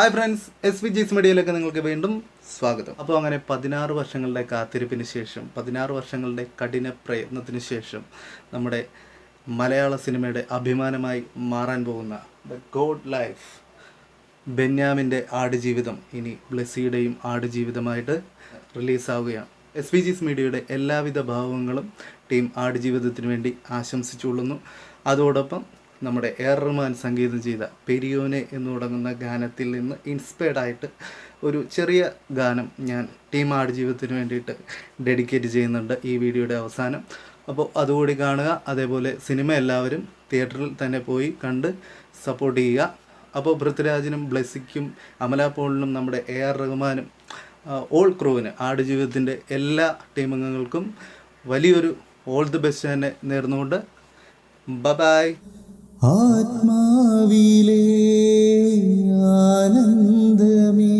Hi friends S V G's മീഡിയയിലേക്ക് നിങ്ങൾക്ക് വീണ്ടും സ്വാഗതം. അപ്പോൾ അങ്ങനെ പതിനാറ് വർഷങ്ങളുടെ കാത്തിരിപ്പിന് ശേഷം പതിനാറ് വർഷങ്ങളുടെ കഠിന പ്രയത്നത്തിന് ശേഷം നമ്മുടെ മലയാള സിനിമയുടെ അഭിമാനമായി മാറാൻ പോകുന്ന ദ ഗോഡ് ലൈഫ് ബെന്യാമിന്റെ ആടുജീവിതം ഇനി ബ്ലെസ്സിയുടെയും ആടുജീവിതമായിട്ട് റിലീസാവുകയാണ്. എസ് വി ജീസ് മീഡിയയുടെ എല്ലാവിധ ഭാവങ്ങളും ടീം ആടുജീവിതത്തിന് വേണ്ടി ആശംസിച്ചുകൊള്ളുന്നു. അതോടൊപ്പം നമ്മുടെ എ ആർ റഹ്മാൻ സംഗീതം ചെയ്ത പെരിയോനെ എന്ന് തുടങ്ങുന്ന ഗാനത്തിൽ നിന്ന് ഇൻസ്പയർഡ് ആയിട്ട് ഒരു ചെറിയ ഗാനം ഞാൻ ടീം ആടുജീവിതത്തിന് വേണ്ടിയിട്ട് ഡെഡിക്കേറ്റ് ചെയ്യുന്നുണ്ട് ഈ വീഡിയോയുടെ അവസാനം. അപ്പോൾ അതുകൂടി കാണുക. അതേപോലെ സിനിമ എല്ലാവരും തിയേറ്ററിൽ തന്നെ പോയി കണ്ട് സപ്പോർട്ട് ചെയ്യുക. അപ്പോൾ പൃഥ്വിരാജിനും ബ്ലെസ്സിക്കും അമല പോളിനും നമ്മുടെ എ ആർ റഹ്മാനും ഓൾ ക്രൂവിന് ആടുജീവിതത്തിന്റെ എല്ലാ ടീം അംഗങ്ങൾക്കും വലിയൊരു ഓൾ ദി ബെസ്റ്റ് തന്നെ നേർന്നുകൊണ്ട്. ബൈ ആത്മാവിലെ ആനന്ദമേ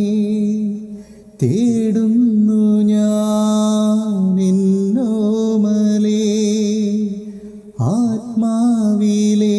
തേടുന്നു ഞാൻ എന്നോമലേ ആത്മാവിലെ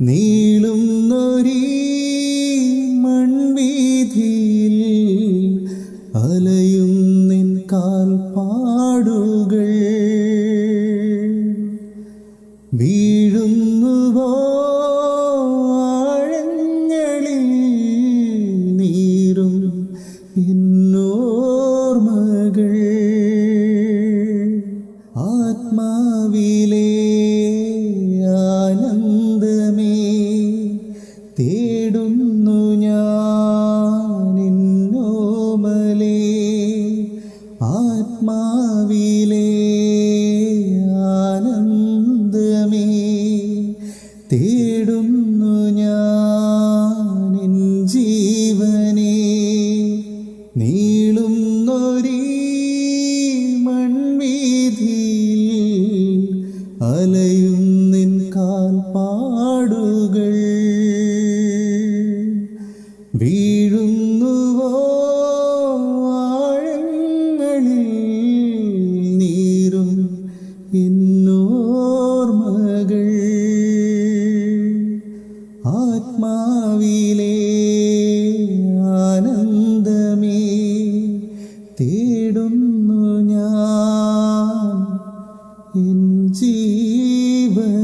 നീളും നൊരീ മൺവീതിയിൽ അലയും നിൻ കാൽപ്പാടുകൾ. വീഴുന്നുവോ ആഴങ്ങളിൽ നീരും എന്നോർമകൾ ആത്മാവിലേ ആനന്ദമേ അലയും നിൻ കാൽപാടുകൾ വീഴുന്നുവോ ആഴങ്ങളിൽ നീരും എന്നോർമകൾ ആത്മാവിലെ ആനന്ദമേ തീ ജീവൻ